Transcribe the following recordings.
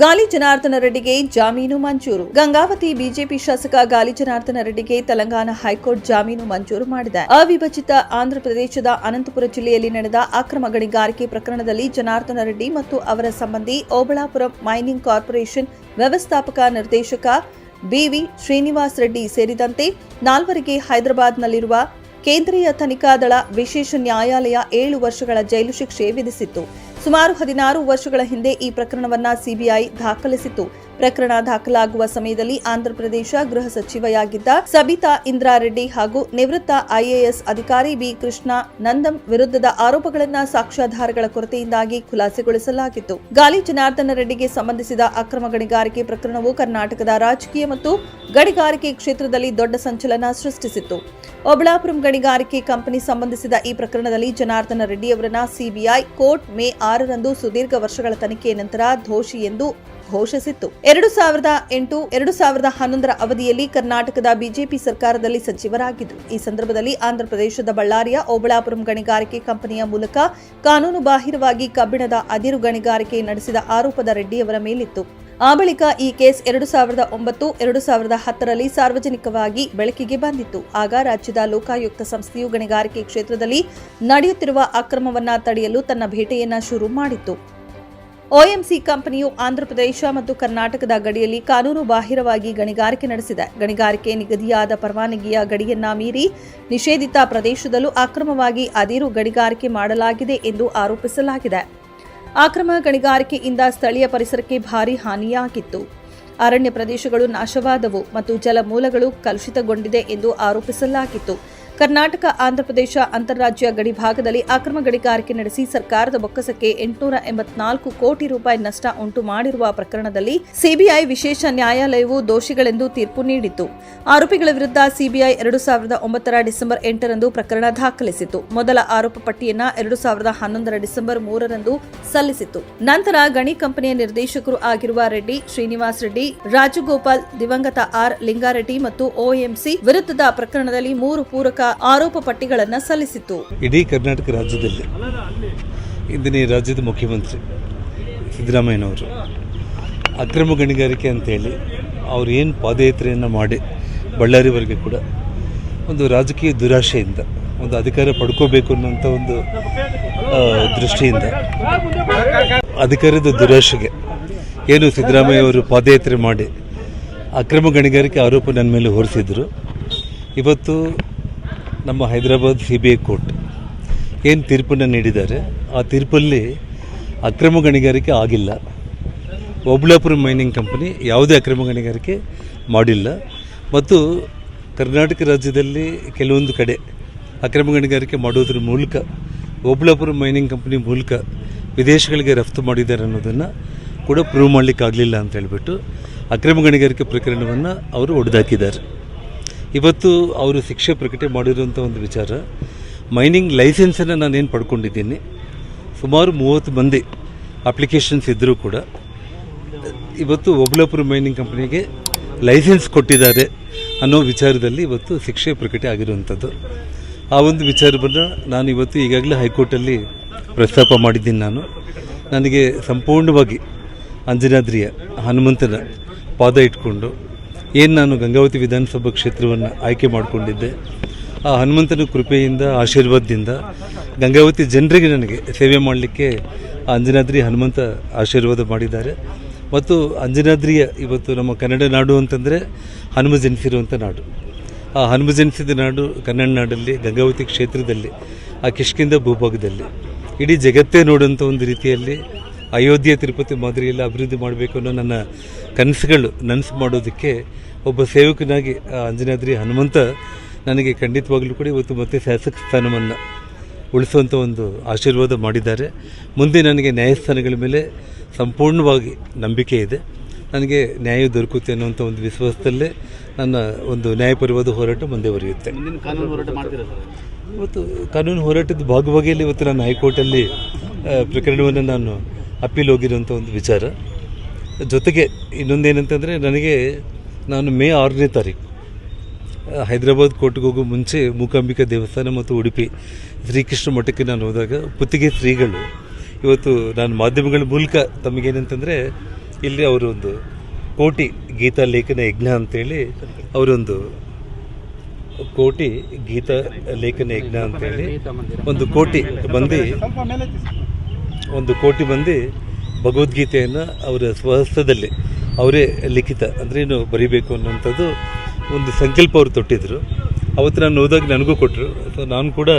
ಗಾಲಿ ಜನಾರ್ದನ ರೆಡ್ಡಿಗೆ ಜಾಮೀನು ಮಂಜೂರು. ಗಂಗಾವತಿ ಬಿಜೆಪಿ ಶಾಸಕ ಗಾಲಿ ಜನಾರ್ದನ ರೆಡ್ಡಿಗೆ ತೆಲಂಗಾಣ ಹೈಕೋರ್ಟ್ ಜಾಮೀನು ಮಂಜೂರು ಮಾಡಿದೆ. ಅವಿಭಜಿತ ಆಂಧ್ರಪ್ರದೇಶದ ಅನಂತಪುರ ಜಿಲ್ಲೆಯಲ್ಲಿ ನಡೆದ ಅಕ್ರಮ ಗಣಿಗಾರಿಕೆ ಪ್ರಕರಣದಲ್ಲಿ ಜನಾರ್ದನ ರೆಡ್ಡಿ ಮತ್ತು ಅವರ ಸಂಬಂಧಿ ಓಬಳಾಪುರ ಮೈನಿಂಗ್ ಕಾರ್ಪೊರೇಷನ್ ವ್ಯವಸ್ಥಾಪಕ ನಿರ್ದೇಶಕ ಬಿವಿ ಶ್ರೀನಿವಾಸ್ ರೆಡ್ಡಿ ಸೇರಿದಂತೆ ನಾಲ್ವರಿಗೆ ಹೈದರಾಬಾದ್ನಲ್ಲಿರುವ ಕೇಂದ್ರೀಯ ತನಿಖಾ ದಳ ವಿಶೇಷ ನ್ಯಾಯಾಲಯ ಏಳು ವರ್ಷಗಳ ಜೈಲು ಶಿಕ್ಷೆ ವಿಧಿಸಿತ್ತು. ಸುಮಾರು ಹದಿನಾರು ವರ್ಷಗಳ ಹಿಂದೆ ಈ ಪ್ರಕರಣವನ್ನ ಸಿಬಿಐ ದಾಖಲಿಸಿತ್ತು. ಪ್ರಕರಣ ದಾಖಲಾಗುವ ಸಮಯದಲ್ಲಿ ಆಂಧ್ರಪ್ರದೇಶ ಗೃಹ ಸಚಿವೆಯಾಗಿದ್ದ ಸಬಿತಾ ಇಂದ್ರಾರೆಡ್ಡಿ ಹಾಗೂ ನಿವೃತ್ತ ಐಎಎಸ್ ಅಧಿಕಾರಿ ಬಿ ಕೃಷ್ಣ ನಂದಂ ವಿರುದ್ಧದ ಆರೋಪಗಳನ್ನ ಸಾಕ್ಷ್ಯಾಧಾರಗಳ ಕೊರತೆಯಿಂದಾಗಿ ಖುಲಾಸೆಗೊಳಿಸಲಾಗಿತ್ತು. ಗಾಲಿ ಜನಾರ್ದನ ರೆಡ್ಡಿಗೆ ಸಂಬಂಧಿಸಿದ ಅಕ್ರಮ ಗಣಿಗಾರಿಕೆ ಪ್ರಕರಣವು ಕರ್ನಾಟಕದ ರಾಜಕೀಯ ಮತ್ತು ಗಣಿಗಾರಿಕೆ ಕ್ಷೇತ್ರದಲ್ಲಿ ದೊಡ್ಡ ಸಂಚಲನ ಸೃಷ್ಟಿಸಿತ್ತು. ಒಬಳಾಪುರಂ ಗಣಿಗಾರಿಕೆ ಕಂಪನಿ ಸಂಬಂಧಿಸಿದ ಈ ಪ್ರಕರಣದಲ್ಲಿ ಜನಾರ್ದನ ರೆಡ್ಡಿ ಅವರನ್ನ ಸಿಬಿಐ ಕೋರ್ಟ್ ಮೇ ಆರರಂದು ಸುದೀರ್ಘ ವರ್ಷಗಳ ತನಿಖೆಯ ನಂತರ ದೋಷಿ ಎಂದು ಘೋಷಿಸಿತ್ತು. ಎರಡು ಸಾವಿರದ ಎಂಟು, ಎರಡು ಸಾವಿರದ ಹನ್ನೊಂದರ ಅವಧಿಯಲ್ಲಿ ಕರ್ನಾಟಕದ ಬಿಜೆಪಿ ಸರ್ಕಾರದಲ್ಲಿ ಸಚಿವರಾಗಿದ್ದರು ಈ ಸಂದರ್ಭದಲ್ಲಿ ಆಂಧ್ರಪ್ರದೇಶದ ಬಳ್ಳಾರಿಯ ಓಬಳಾಪುರಂ ಗಣಿಗಾರಿಕೆ ಕಂಪನಿಯ ಮೂಲಕ ಕಾನೂನು ಬಾಹಿರವಾಗಿ ಕಬ್ಬಿಣದ ಅದಿರು ಗಣಿಗಾರಿಕೆ ನಡೆಸಿದ ಆರೋಪದ ರೆಡ್ಡಿಯವರ ಮೇಲಿತ್ತು. ಆ ಬಳಿಕ ಈ ಕೇಸ್ ಎರಡು ಸಾವಿರದ ಒಂಬತ್ತು, ಎರಡು ಸಾವಿರದ ಹತ್ತರಲ್ಲಿ ಸಾರ್ವಜನಿಕವಾಗಿ ಬೆಳಕಿಗೆ ಬಂದಿತ್ತು. ಆಗ ರಾಜ್ಯದ ಲೋಕಾಯುಕ್ತ ಸಂಸ್ಥೆಯು ಗಣಿಗಾರಿಕೆ ಕ್ಷೇತ್ರದಲ್ಲಿ ನಡೆಯುತ್ತಿರುವ ಅಕ್ರಮವನ್ನು ತಡೆಯಲು ತನ್ನ ಭೇಟೆಯನ್ನು ಶುರು ಮಾಡಿತ್ತು. ಒಎಂಸಿ ಕಂಪನಿಯು ಆಂಧ್ರಪ್ರದೇಶ ಮತ್ತು ಕರ್ನಾಟಕದ ಗಡಿಯಲ್ಲಿ ಕಾನೂನು ಬಾಹಿರವಾಗಿ ಗಣಿಗಾರಿಕೆ ನಡೆಸಿದೆ. ಗಣಿಗಾರಿಕೆ ನಿಗದಿಯಾದ ಪರವಾನಗಿಯ ಗಡಿಯನ್ನ ಮೀರಿ ನಿಷೇಧಿತ ಪ್ರದೇಶದಲ್ಲೂ ಅಕ್ರಮವಾಗಿ ಅದಿರು ಗಣಿಗಾರಿಕೆ ಮಾಡಲಾಗಿದೆ ಎಂದು ಆರೋಪಿಸಲಾಗಿದೆ. ಅಕ್ರಮ ಗಣಿಗಾರಿಕೆಯಿಂದ ಸ್ಥಳೀಯ ಪರಿಸರಕ್ಕೆ ಭಾರಿ ಹಾನಿಯಾಗಿತ್ತು. ಅರಣ್ಯ ಪ್ರದೇಶಗಳು ನಾಶವಾದವು ಮತ್ತು ಜಲಮೂಲಗಳು ಕಲುಷಿತಗೊಂಡಿದೆ ಎಂದು ಆರೋಪಿಸಲಾಗಿತ್ತು. ಕರ್ನಾಟಕ ಆಂಧ್ರಪ್ರದೇಶ ಅಂತಾರಾಜ್ಯ ಗಡಿ ಭಾಗದಲ್ಲಿ ಅಕ್ರಮ ಗಣಿಗಾರಿಕೆ ನಡೆಸಿ ಸರ್ಕಾರದ ಬೊಕ್ಕಸಕ್ಕೆ ಎಂಟುನೂರ ಎಂಬತ್ನಾಲ್ಕು ಕೋಟಿ ರೂಪಾಯಿ ನಷ್ಟ ಉಂಟು ಮಾಡಿರುವ ಪ್ರಕರಣದಲ್ಲಿ ಸಿಬಿಐ ವಿಶೇಷ ನ್ಯಾಯಾಲಯವು ದೋಷಿಗಳೆಂದು ತೀರ್ಪು ನೀಡಿತ್ತು. ಆರೋಪಿಗಳ ವಿರುದ್ಧ ಸಿಬಿಐ ಎರಡು ಸಾವಿರದ ಒಂಬತ್ತರ ಡಿಸೆಂಬರ್ ಎಂಟರಂದು ಪ್ರಕರಣ ದಾಖಲಿಸಿತು ಮೊದಲ ಆರೋಪ ಪಟ್ಟಿಯನ್ನ ಎರಡು ಸಾವಿರದ ಹನ್ನೊಂದರ ಡಿಸೆಂಬರ್ ಮೂರರಂದು ಸಲ್ಲಿಸಿತು ನಂತರ ಗಣಿ ಕಂಪನಿಯ ನಿರ್ದೇಶಕರು ಆಗಿರುವ ರೆಡ್ಡಿ, ಶ್ರೀನಿವಾಸ್ ರೆಡ್ಡಿ, ರಾಜಗೋಪಾಲ್, ದಿವಂಗತ ಆರ್ ಲಿಂಗಾರೆಡ್ಡಿ ಮತ್ತು ಓಎಂಸಿ ವಿರುದ್ಧದ ಪ್ರಕರಣದಲ್ಲಿ ಮೂರು ಪೂರಕ ಆರೋಪ ಪಟ್ಟಿಗಳನ್ನು ಸಲ್ಲಿಸಿತು ಇಡೀ ಕರ್ನಾಟಕ ರಾಜ್ಯದಲ್ಲಿ ಇಂದಿನ ರಾಜ್ಯದ ಮುಖ್ಯಮಂತ್ರಿ ಸಿದ್ದರಾಮಯ್ಯನವರು ಅಕ್ರಮ ಗಣಿಗಾರಿಕೆ ಅಂತೇಳಿ ಅವ್ರು ಏನು ಪಾದಯಾತ್ರೆಯನ್ನು ಮಾಡಿ ಬಳ್ಳಾರಿವರೆಗೆ ಕೂಡ ಒಂದು ರಾಜಕೀಯ ದುರಾಶೆಯಿಂದ, ಒಂದು ಅಧಿಕಾರ ಪಡ್ಕೋಬೇಕು ಅನ್ನೋಂಥ ಒಂದು ದೃಷ್ಟಿಯಿಂದ ಅಧಿಕಾರದ ದುರಾಶೆಗೆ ಏನು ಸಿದ್ದರಾಮಯ್ಯ ಅವರು ಪಾದಯಾತ್ರೆ ಮಾಡಿ ಅಕ್ರಮ ಗಣಿಗಾರಿಕೆ ಆರೋಪ ನನ್ನ ಮೇಲೆ ಹೊರಿಸಿದ್ರು. ಇವತ್ತು ನಮ್ಮ Hyderabad C B I court ಏನು ತೀರ್ಪನ್ನು ನೀಡಿದ್ದಾರೆ? ಆ ತೀರ್ಪಲ್ಲಿ ಅಕ್ರಮ ಗಣಿಗಾರಿಕೆ ಆಗಿಲ್ಲ. ಒಬ್ಳಾಪುರ ಮೈನಿಂಗ್ ಕಂಪನಿ ಯಾವುದೇ ಅಕ್ರಮ ಗಣಿಗಾರಿಕೆ ಮಾಡಿಲ್ಲ. ಮತ್ತು ಕರ್ನಾಟಕ ರಾಜ್ಯದಲ್ಲಿ ಕೆಲವೊಂದು ಕಡೆ ಅಕ್ರಮ ಗಣಿಗಾರಿಕೆ ಮಾಡೋದ್ರ ಮೂಲಕ ಒಬ್ಳಾಪುರ ಮೈನಿಂಗ್ ಕಂಪನಿ ಮೂಲಕ ವಿದೇಶಗಳಿಗೆ ರಫ್ತು ಮಾಡಿದ್ದಾರೆ ಅನ್ನೋದನ್ನು ಕೂಡ ಪ್ರೂವ್ ಮಾಡಲಿಕ್ಕಾಗಲಿಲ್ಲ ಅಂತ ಹೇಳಿಬಿಟ್ಟು ಅಕ್ರಮ ಗಣಿಗಾರಿಕೆ ಪ್ರಕರಣವನ್ನು ಅವರು ಒಡೆದಾಕಿದ್ದಾರೆ. ಇವತ್ತು ಅವರು ಶಿಕ್ಷೆ ಪ್ರಕಟಿ ಮಾಡಿರುವಂಥ ಒಂದು ವಿಚಾರ. ಮೈನಿಂಗ್ ಲೈಸೆನ್ಸನ್ನು ನಾನೇನು ಪಡ್ಕೊಂಡಿದ್ದೀನಿ? ಸುಮಾರು ಮೂವತ್ತು ಮಂದಿ ಅಪ್ಲಿಕೇಶನ್ಸ್ ಇದ್ದರೂ ಕೂಡ ಇವತ್ತು ಒಬ್ಲಾಪುರ ಮೈನಿಂಗ್ ಕಂಪ್ನಿಗೆ ಲೈಸೆನ್ಸ್ ಕೊಟ್ಟಿದ್ದಾರೆ ಅನ್ನೋ ವಿಚಾರದಲ್ಲಿ ಇವತ್ತು ಶಿಕ್ಷೆ ಪ್ರಕಟಿ ಆಗಿರುವಂಥದ್ದು ಆ ಒಂದು ವಿಚಾರವನ್ನು ನಾನು ಇವತ್ತು ಈಗಾಗಲೇ ಹೈಕೋರ್ಟಲ್ಲಿ ಪ್ರಸ್ತಾಪ ಮಾಡಿದ್ದೀನಿ ನಾನು. ನನಗೆ ಸಂಪೂರ್ಣವಾಗಿ ಅಂಜನಾದ್ರಿಯ ಹನುಮಂತನ ಪಾದ ಇಟ್ಕೊಂಡು ಏನು ನಾನು ಗಂಗಾವತಿ ವಿಧಾನಸಭಾ ಕ್ಷೇತ್ರವನ್ನು ಆಯ್ಕೆ ಮಾಡಿಕೊಂಡಿದ್ದೆ, ಆ ಹನುಮಂತನ ಕೃಪೆಯಿಂದ, ಆಶೀರ್ವಾದದಿಂದ ಗಂಗಾವತಿ ಜನರಿಗೆ ನನಗೆ ಸೇವೆ ಮಾಡಲಿಕ್ಕೆ ಅಂಜನಾದ್ರಿ ಹನುಮಂತ ಆಶೀರ್ವಾದ ಮಾಡಿದ್ದಾರೆ. ಮತ್ತು ಅಂಜನಾದ್ರಿಯ ಇವತ್ತು ನಮ್ಮ ಕನ್ನಡ ನಾಡು ಅಂತಂದರೆ ಹನುಮ ಜನಿಸಿರುವಂಥ ನಾಡು. ಆ ಹನುಮ ಜನಿಸಿದ ನಾಡು ಕನ್ನಡ ನಾಡಲ್ಲಿ, ಗಂಗಾವತಿ ಕ್ಷೇತ್ರದಲ್ಲಿ, ಆ ಕಿಷ್ಕಿಂದ ಭೂಭಾಗದಲ್ಲಿ, ಇಡೀ ಜಗತ್ತೇ ನೋಡುವಂಥ ಒಂದು ರೀತಿಯಲ್ಲಿ ಅಯೋಧ್ಯೆ ತಿರುಪತಿ ಮಾದರಿಯಲ್ಲಿ ಅಭಿವೃದ್ಧಿ ಮಾಡಬೇಕು ಅನ್ನೋ ನನ್ನ ಕನಸುಗಳು ನನಸು ಮಾಡೋದಕ್ಕೆ ಒಬ್ಬ ಸೇವಕನಾಗಿ ಅಂಜನಾದ್ರಿ ಹನುಮಂತ ನನಗೆ ಖಂಡಿತವಾಗಲೂ ಕೂಡ ಇವತ್ತು ಮತ್ತೆ ಶಾಸಕ ಸ್ಥಾನವನ್ನು ಉಳಿಸುವಂಥ ಒಂದು ಆಶೀರ್ವಾದ ಮಾಡಿದ್ದಾರೆ. ಮುಂದೆ ನನಗೆ ನ್ಯಾಯಸ್ಥಾನಗಳ ಮೇಲೆ ಸಂಪೂರ್ಣವಾಗಿ ನಂಬಿಕೆ ಇದೆ. ನನಗೆ ನ್ಯಾಯ ದೊರಕುತ್ತೆ ಅನ್ನುವಂಥ ಒಂದು ವಿಶ್ವಾಸದಲ್ಲೇ ನನ್ನ ಒಂದು ನ್ಯಾಯಪರವಾದ ಹೋರಾಟ ಮುಂದುವರಿಯುತ್ತೆ. ಇವತ್ತು ಕಾನೂನು ಹೋರಾಟದ ಭಾಗವಾಗಿಯಲ್ಲಿ ಇವತ್ತು ನಾನು ಹೈಕೋರ್ಟಲ್ಲಿ ಪ್ರಕರಣವನ್ನು ನಾನು ಅಪೀಲ್ ಹೋಗಿರುವಂಥ ಒಂದು ವಿಚಾರ. ಜೊತೆಗೆ ಇನ್ನೊಂದೇನಂತಂದರೆ ನನಗೆ ನಾನು ಮೇ ಆರನೇ ತಾರೀಕು ಹೈದರಾಬಾದ್ ಕೋರ್ಟ್ಗೆ ಹೋಗೋ ಮುಂಚೆ ಮೂಕಾಂಬಿಕಾ ದೇವಸ್ಥಾನ ಮತ್ತು ಉಡುಪಿ ಶ್ರೀಕೃಷ್ಣ ಮಠಕ್ಕೆ ನಾನು ಹೋದಾಗ ಪುತ್ತಿಗೆ ಶ್ರೀಗಳು ಇವತ್ತು ನಾನು ಮಾಧ್ಯಮಗಳ ಮೂಲಕ ತಮಗೇನಂತಂದರೆ ಇಲ್ಲಿ ಅವರೊಂದು ಕೋಟಿ ಗೀತಾ ಲೇಖನ ಯಜ್ಞ ಅಂತೇಳಿ ಅವರೊಂದು ಕೋಟಿ ಗೀತಾ ಲೇಖನ ಯಜ್ಞ ಅಂತೇಳಿ ಒಂದು ಕೋಟಿ ಮಂದಿ ಒಂದು ಕೋಟಿ ಮಂದಿ ಭಗವದ್ಗೀತೆಯನ್ನು ಅವರ ಸ್ವಹಸ್ತದಲ್ಲಿ ಅವರೇ ಲಿಖಿತ, ಅಂದರೆ ಏನು ಬರಿಬೇಕು ಅನ್ನೋಂಥದ್ದು ಒಂದು ಸಂಕಲ್ಪ ಅವರು ತೊಟ್ಟಿದ್ರು. ಅವತ್ತು ನಾನು ಹೋದಾಗ ನನಗೂ ಕೊಟ್ಟರು ಸೊ ನಾನು ಕೂಡ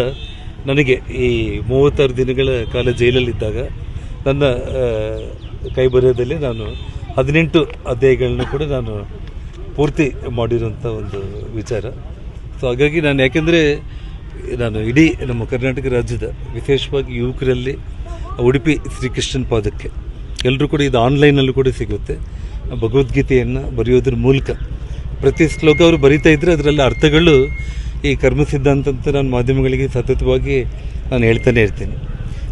ನನಗೆ ಈ ಮೂವತ್ತಾರು ದಿನಗಳ ಕಾಲ ಜೈಲಲ್ಲಿದ್ದಾಗ ನನ್ನ ಕೈ ಬರೆಯೋದಲ್ಲಿ ನಾನು ಹದಿನೆಂಟು ಅಧ್ಯಾಯಗಳನ್ನ ಕೂಡ ನಾನು ಪೂರ್ತಿ ಮಾಡಿರುವಂಥ ಒಂದು ವಿಚಾರ. ಸೊ ಹಾಗಾಗಿ ನಾನು ಯಾಕೆಂದರೆ ನಾನು ಇಡೀ ನಮ್ಮ ಕರ್ನಾಟಕ ರಾಜ್ಯದ ವಿಶೇಷವಾಗಿ ಯುವಕರಲ್ಲಿ ಉಡುಪಿ ಶ್ರೀಕೃಷ್ಣನ ಪಾದಕ್ಕೆ. ಎಲ್ಲರೂ ಕೂಡ ಇದು ಆನ್ಲೈನಲ್ಲೂ ಕೂಡ ಸಿಗುತ್ತೆ. ಭಗವದ್ಗೀತೆಯನ್ನು ಬರೆಯೋದ್ರ ಮೂಲಕ. ಪ್ರತಿ ಶ್ಲೋಕ ಅವರು ಬರಿತಾ ಇದ್ದರೆ ಅದರಲ್ಲಿ ಅರ್ಥಗಳು ಈ ಕರ್ಮ ಸಿದ್ಧಾಂತ ಅಂತ ನಾನು ಮಾಧ್ಯಮಗಳಿಗೆ ಸತತವಾಗಿ ನಾನು ಹೇಳ್ತಾನೆ ಇರ್ತೀನಿ.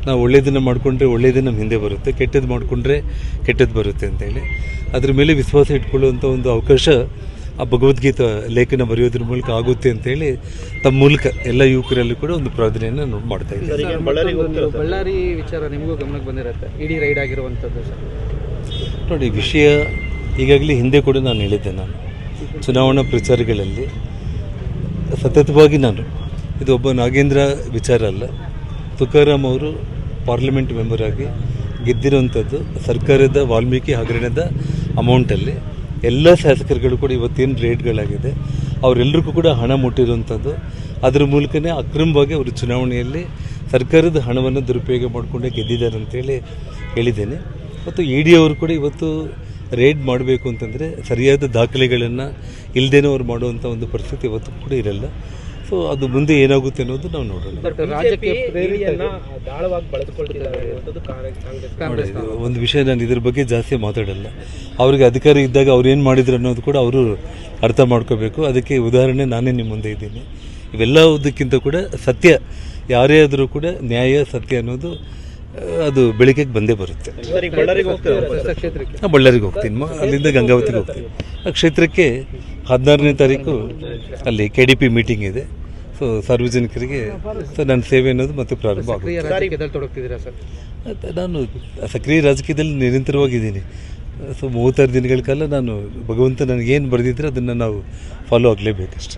ನಾವು ಒಳ್ಳೆಯದನ್ನು ಮಾಡಿಕೊಂಡ್ರೆ ಒಳ್ಳೆಯದೇ ನಮ್ಮ ಹಿಂದೆ ಬರುತ್ತೆ ಕೆಟ್ಟದ್ದು ಮಾಡಿಕೊಂಡ್ರೆ ಕೆಟ್ಟದ್ದು ಬರುತ್ತೆ ಅಂತೇಳಿ ಅದ್ರ ಮೇಲೆ ವಿಶ್ವಾಸ ಇಟ್ಕೊಳ್ಳುವಂಥ ಒಂದು ಅವಕಾಶ ಆ ಭಗವದ್ಗೀತಾ ಲೇಖನ ಬರೆಯೋದ್ರ ಮೂಲಕ ಆಗುತ್ತೆ ಅಂತೇಳಿ ತಮ್ಮ ಮೂಲಕ ಎಲ್ಲ ಯುವಕರಲ್ಲೂ ಕೂಡ ಒಂದು ಪ್ರಾರ್ಥನೆಯನ್ನು ಮಾಡ್ತಾ ಇದ್ದಾರೆ. ಬಳ್ಳಾರಿ ವಿಚಾರ ನಿಮಗೂ ಗಮನಕ್ಕೆ ಬಂದಿರುತ್ತೆ? ಇಡೀ ರೈಡ್ ಆಗಿರುವಂಥದ್ದು ನೋಡಿ ವಿಷಯ ಈಗಾಗಲೇ ಹಿಂದೆ ಕೂಡ ನಾನು ಹೇಳಿದ್ದೆ ನಾನು. ಚುನಾವಣಾ ಪ್ರಚಾರಗಳಲ್ಲಿ ಸತತವಾಗಿ ನಾನು ಇದು ಒಬ್ಬ ನಾಗೇಂದ್ರ ವಿಚಾರ ಅಲ್ಲ ತುಕಾರಾಮ್ ಅವರು ಪಾರ್ಲಿಮೆಂಟ್ ಮೆಂಬರ್ ಆಗಿ ಗೆದ್ದಿರುವಂಥದ್ದು ಸರ್ಕಾರದ ವಾಲ್ಮೀಕಿ ಹಗರಣದ ಅಮೌಂಟಲ್ಲಿ ಎಲ್ಲ ಶಾಸಕರುಗಳು ಕೂಡ ಇವತ್ತೇನು ರೇಟ್ಗಳಾಗಿದೆ ಅವರೆಲ್ಲರಿಗೂ ಕೂಡ ಹಣ ಮುಟ್ಟಿರುವಂಥದ್ದು ಅದರ ಮೂಲಕನೇ ಅಕ್ರಮವಾಗಿ ಅವರು ಚುನಾವಣೆಯಲ್ಲಿ ಸರ್ಕಾರದ ಹಣವನ್ನು ದುರುಪಯೋಗ ಮಾಡಿಕೊಂಡೇ ಗೆದ್ದಿದ್ದಾರೆ ಅಂತೇಳಿ ಹೇಳಿದ್ದೇನೆ. ಮತ್ತು ಇ ಡಿ ಅವರು ಕೂಡ ಇವತ್ತು ರೇಡ್ ಮಾಡಬೇಕು ಅಂತಂದರೆ ಸರಿಯಾದ ದಾಖಲೆಗಳನ್ನು ಇಲ್ಲದೇನೋ ಅವ್ರು ಮಾಡುವಂಥ ಒಂದು ಪರಿಸ್ಥಿತಿ ಇವತ್ತು ಕೂಡ ಇರಲ್ಲ. ಸೊ ಅದು ಮುಂದೆ ಏನಾಗುತ್ತೆ ಅನ್ನೋದು ನಾವು ನೋಡೋಣ. ಒಂದು ವಿಷಯ ನಾನು ಇದ್ರ ಬಗ್ಗೆ ಜಾಸ್ತಿ ಮಾತಾಡಲ್ಲ. ಅವ್ರಿಗೆ ಅಧಿಕಾರ ಇದ್ದಾಗ ಅವ್ರು ಏನು ಮಾಡಿದ್ರು ಅನ್ನೋದು ಕೂಡ ಅವರು ಅರ್ಥ ಮಾಡ್ಕೋಬೇಕು. ಅದಕ್ಕೆ ಉದಾಹರಣೆ ನಾನೇ ನಿಮ್ಮ ಮುಂದೆ ಇದ್ದೀನಿ. ಇವೆಲ್ಲದಕ್ಕಿಂತ ಕೂಡ ಸತ್ಯ ಯಾರೇ ಆದರೂ ಕೂಡ ನ್ಯಾಯ ಸತ್ಯ ಅನ್ನೋದು ಅದು ಬೆಳಕಿಗೆ ಬಂದೇ ಬರುತ್ತೆ. ಬಳ್ಳಾರಿಗೆ ಹೋಗ್ತೀನಿ. ಮ- ಅಲ್ಲಿಂದ ಗಂಗಾವತಿಗೆ ಹೋಗ್ತೀನಿ. ಆ ಕ್ಷೇತ್ರಕ್ಕೆ ಹದಿನಾರನೇ ತಾರೀಕು ಅಲ್ಲಿ ಕೆ ಡಿ ಪಿ ಮೀಟಿಂಗ್ ಇದೆ. ಸೊ ಸಾರ್ವಜನಿಕರಿಗೆ ಸೊ ನನ್ನ ಸೇವೆ ಅನ್ನೋದು ಮತ್ತೆ ಪ್ರಾರಂಭ ಆಗುತ್ತೆ. ನಾನು ಸಕ್ರಿಯ ರಾಜಕೀಯದಲ್ಲಿ ನಿರಂತರವಾಗಿದ್ದೀನಿ. ಸೊ ಮೂವತ್ತಾರು ದಿನಗಳ ಕಾಲ ನಾನು ಭಗವಂತ ನನಗೇನು ಬರೆದಿದ್ರೆ ಅದನ್ನು ನಾವು ಫಾಲೋ ಆಗಲೇಬೇಕಷ್ಟೆ.